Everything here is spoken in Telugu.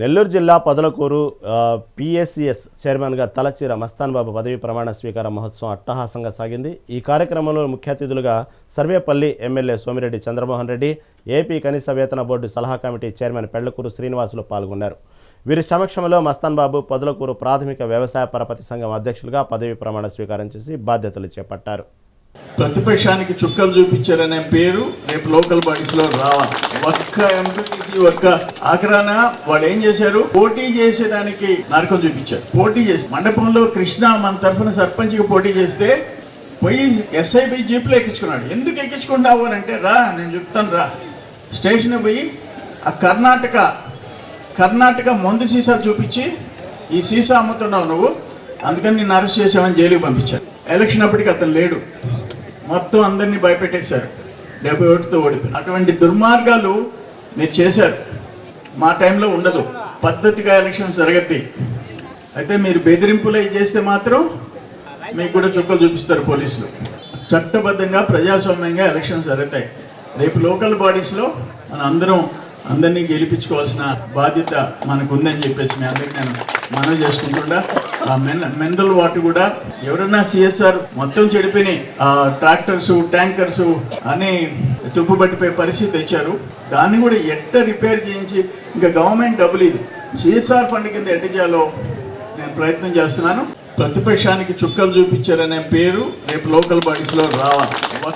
నెల్లూరు జిల్లా పొదలకూరు పిఎస్సిఎస్ చైర్మన్గా తలచీర మస్తాన్ బాబు పదవి ప్రమాణ స్వీకార మహోత్సవం అట్టహాసంగా సాగింది. ఈ కార్యక్రమంలో ముఖ్య అతిథులుగా సర్వేపల్లి ఎమ్మెల్యే సోమిరెడ్డి చంద్రమోహన్ రెడ్డి ఏపీ కనీస వేతన బోర్డు సలహా కమిటీ చైర్మన్ పెళ్ళకూరు శ్రీనివాసులు పాల్గొన్నారు. వీరి సమక్షంలో మస్తాన్ బాబు పొదలకూరు ప్రాథమిక వ్యవసాయ పరపతి సంఘం అధ్యక్షులుగా పదవి ప్రమాణ స్వీకారం చేసి బాధ్యతలు చేపట్టారు. ప్రతిపక్షానికి చుక్కలు చూపించారనే పేరు రేపు లోకల్ బాడీస్లో రావాలి. ఒక్క ఎంపీటీసీ ఒక్క ఆగ్రాన వాళ్ళు ఏం చేశారు? పోటీ చేసేదానికి నరకం చూపించారు. పోటీ చేసి మండపంలో కృష్ణ మన తరఫున సర్పంచ్కి పోటీ చేస్తే పోయి ఎస్ఐబి జీప్లో ఎక్కించుకున్నాడు. ఎందుకు ఎక్కించుకున్నావు అని అంటే రా నేను చెప్తాను రా. స్టేషన్ పోయి ఆ కర్ణాటక కర్ణాటక మందు సీసా చూపించి ఈ సీసా అమ్ముతున్నావు నువ్వు అందుకని నిన్ను అరెస్ట్ చేసామని జైలుకి పంపించాను ఎలక్షన్ అప్పటికి అతను లేడు. మొత్తం అందరినీ భయపెట్టేశారు. డెబ్బై ఒకటితో ఓడిపోయి అటువంటి దుర్మార్గాలు మీరు చేశారు. మా టైంలో ఉండదు. పద్ధతిగా ఎలక్షన్ జరగద్ది. అయితే మీరు బెదిరింపులు చేస్తే మాత్రం మీకు కూడా చుక్కలు చూపిస్తారు పోలీసులు. చట్టబద్ధంగా ప్రజాస్వామ్యంగా ఎలక్షన్స్ జరుగుతాయి. రేపు లోకల్ బాడీస్లో మన అందరం అందరినీ గెలిపించుకోవాల్సిన బాధ్యత మనకు ఉందని చెప్పేసి మీ అందరికీ నేను మనవి చేసుకుంటుండా ఆ మెన్ మినరల్ వాటర్ కూడా ఎవరన్నా సిఎస్ఆర్ మొత్తం చెడిపోయినాయి. ఆ ట్రాక్టర్స్ ట్యాంకర్స్ అని తుప్పు పట్టిపోయే పరిస్థితి తెచ్చారు. దాన్ని కూడా ఎట్ట రిపేర్ చేయించి ఇంకా గవర్నమెంట్ డబ్బులు ఇది. సిఎస్ఆర్ ఫండ్ కింద ఎట్ట చేయాలో నేను ప్రయత్నం చేస్తున్నాను. ప్రతిపక్షానికి చుక్కలు చూపించారనే పేరు రేపు లోకల్ బాడీస్లో రావాలి.